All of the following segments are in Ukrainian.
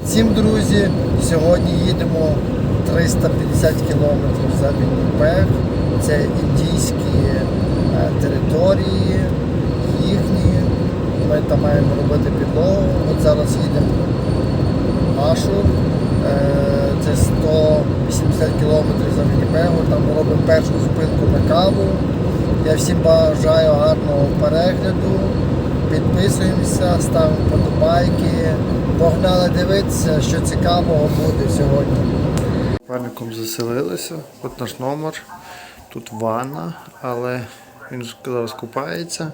Всім друзі, сьогодні їдемо 350 кілометрів за Вінніпег. Це індійські е, території, їхні. Ми там маємо робити підлогу. От зараз їдемо в Ашу. Е, Це 180 кілометрів за Вінніпегу. Там ми робимо першу зупинку на каву. Я всім бажаю гарного перегляду. Підписуємося, ставимо подобайки. Погнали дивитися, що цікавого буде сьогодні. Парником заселилися, от наш номер. Тут ванна, але він зараз купається.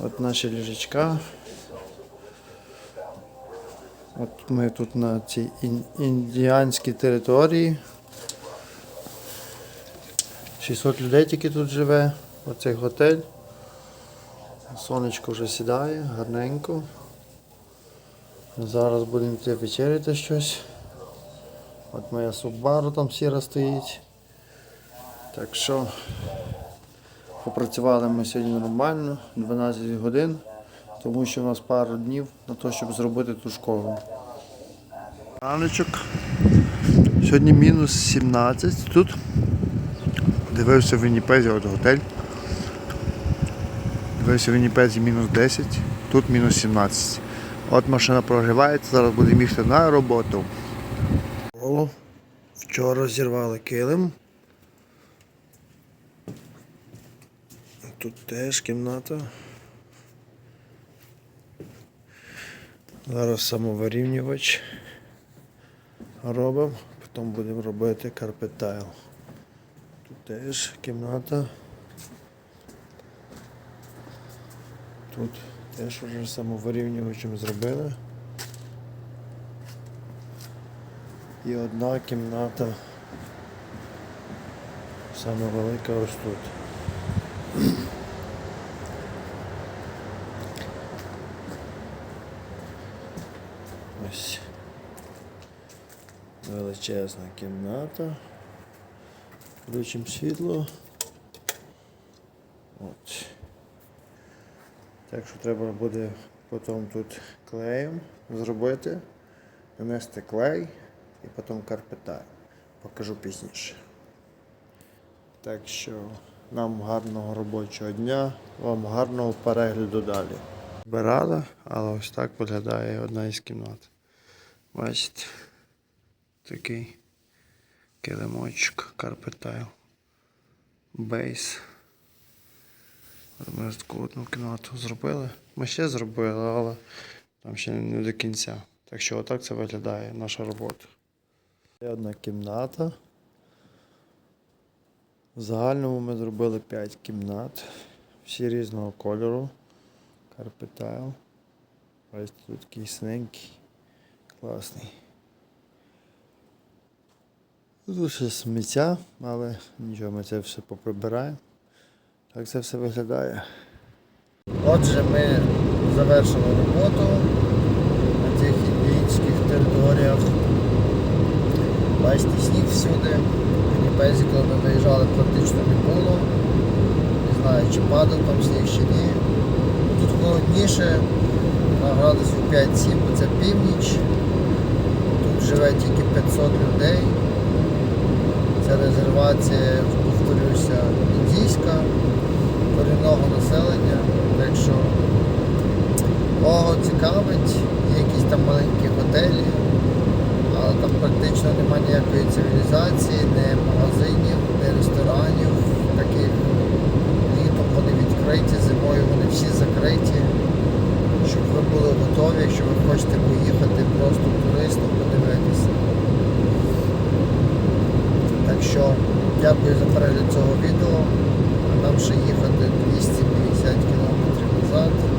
От наші ліжечка. От ми тут на цій ін- індіанській території. 600 людей тільки тут живе, оцей готель. Сонечко вже сідає, гарненько. Зараз будемо йти вечеряти щось. От моя суббару там сіра стоїть. Так що попрацювали ми сьогодні нормально, 12 годин, тому що у нас пару днів на те, щоб зробити ту школу. Раночок. Сьогодні мінус 17 тут. Дивився в Вінніпезі от готель. Дивився в мінус 10, тут мінус 17. От машина прогрівається, зараз будемо їхати на роботу. Вчора зірвали килим. Тут теж кімната. Зараз самовирівнювач робимо, потім будемо робити карпетайл. Тут теж кімната. Тут теж вже самовирівнювачем зробили. І одна кімната саме велика ось тут. Ось величезна кімната. Включимо світло. От. Так що треба буде потім тут клеєм зробити, нанести клей і потім карпеталь. Покажу пізніше. Так що нам гарного робочого дня, вам гарного перегляду далі. Збирали, але ось так виглядає одна із кімнат. Бачите, такий килимочок, карпетайл, бейс. Ми таку одну кімнату зробили. Ми ще зробили, але там ще не до кінця. Так що отак це виглядає наша робота. Ще одна кімната. В загальному ми зробили 5 кімнат. Всі різного кольору. Карпетайл. Ось тут такий синенький. Класний. Тут ще сміття, але нічого, ми це все поприбираємо. Так це все виглядає. Отже, ми завершили роботу на цих індійських територіях. Бачите, сніг всюди. Вінніпезі, коли ми виїжджали, практично не було. Не знаю, чи падав там сніг чи ні. Тут холодніше, на градусів 5-7, бо це північ. Тут живе тільки 500 людей. Це резервація, повторюся, практично немає ніякої цивілізації, не магазинів, не ресторанів. Таких літом вони відкриті, зимою вони всі закриті. Щоб ви були готові, якщо ви хочете поїхати просто туристом подивитися. Так що дякую за перегляд цього відео. Нам ще їхати 250 км.